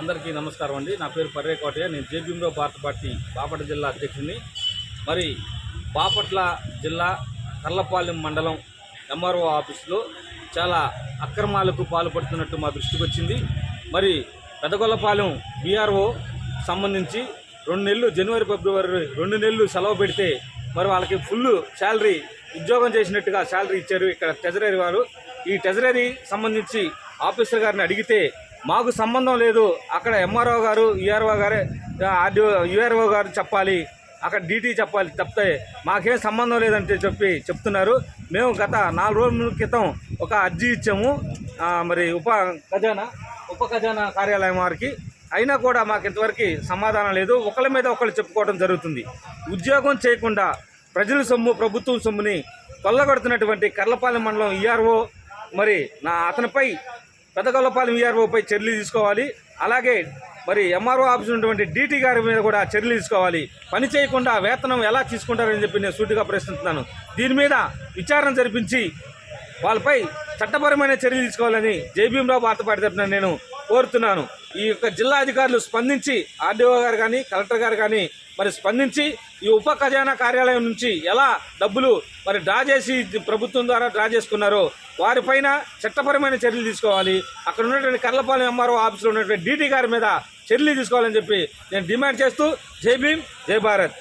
అందరికీ నమస్కారం అండి. నా పేరు పర్రే కోటయ్య. నేను జేబీఎంలో భారత పార్టీ బాపట్ల జిల్లా అధ్యక్షుడిని. మరి బాపట్ల జిల్లా కర్లపాలెం మండలం ఎంఆర్ఓ ఆఫీస్లో చాలా అక్రమాలకు పాల్పడుతున్నట్టు మా దృష్టికి వచ్చింది. మరి పెదగొల్లపాలెం బీఆర్ఓ సంబంధించి రెండు నెలలు జనవరి ఫిబ్రవరి రెండు నెలలు సెలవు పెడితే మరి వాళ్ళకి ఫుల్ శాలరీ ఉద్యోగం చేసినట్టుగా శాలరీ ఇచ్చారు ఇక్కడ ట్రెజరీ వారు. ఈ ట్రెజరీ సంబంధించి ఆఫీసర్ గారిని అడిగితే మాకు సంబంధం లేదు. అక్కడ ఎంఆర్ఓ గారు ఈఆర్ఓ గారే ఆర్డీఓ యూఆర్ఓ గారు చెప్పాలి. అక్కడ డీటీ చెప్పాలి తప్పితే మాకేం సంబంధం లేదంటే చెప్పి చెప్తున్నారు. మేము గత నాలుగు రోజుల క్రితం ఒక అర్జీ ఇచ్చాము. మరి ఉప ఖజానా ఉప ఖజానా కార్యాలయం వారికి. అయినా కూడా మాకు ఇంతవరకు సమాధానం లేదు. ఒకళ్ళ మీద ఒకళ్ళు చెప్పుకోవడం జరుగుతుంది. ఉద్యోగం చేయకుండా ప్రజల సొమ్ము ప్రభుత్వం సొమ్ముని కొల్లగొడుతున్నటువంటి కర్లపాలెం మండలం ఈఆర్ఓ మరి నా అతనిపై పెద్దగొల్లపాలెం ఈఆర్ఓపై చర్యలు తీసుకోవాలి. అలాగే మరి ఎంఆర్ఓ ఆఫీస్ ఉన్నటువంటి డీటీ గారి మీద కూడా చర్యలు తీసుకోవాలి. పని చేయకుండా వేతనం ఎలా తీసుకుంటారని చెప్పి నేను సూటిగా ప్రశ్నిస్తున్నాను. దీని మీద విచారణ జరిపించి వాళ్ళపై చట్టపరమైన చర్యలు తీసుకోవాలని జైభీమరావు భారత పార్టీ తరఫున నేను కోరుతున్నాను. ఈ యొక్క జిల్లా అధికారులు స్పందించి ఆర్డీఓ గారు కానీ కలెక్టర్ గారు కానీ మరి స్పందించి ఈ ఉప ఖజానా కార్యాలయం నుంచి ఎలా డబ్బులు మరి డ్రా చేసి ప్రభుత్వం ద్వారా డ్రా చేసుకున్నారో వారిపైన చట్టపరమైన చర్యలు తీసుకోవాలి. అక్కడ ఉన్నటువంటి కర్లపాలెం ఎంఆర్ఓ ఆఫీసులో ఉన్నటువంటి డీటీ గారి మీద చర్యలు తీసుకోవాలని చెప్పి నేను డిమాండ్ చేస్తూ జై భీమ్ జై భారత్.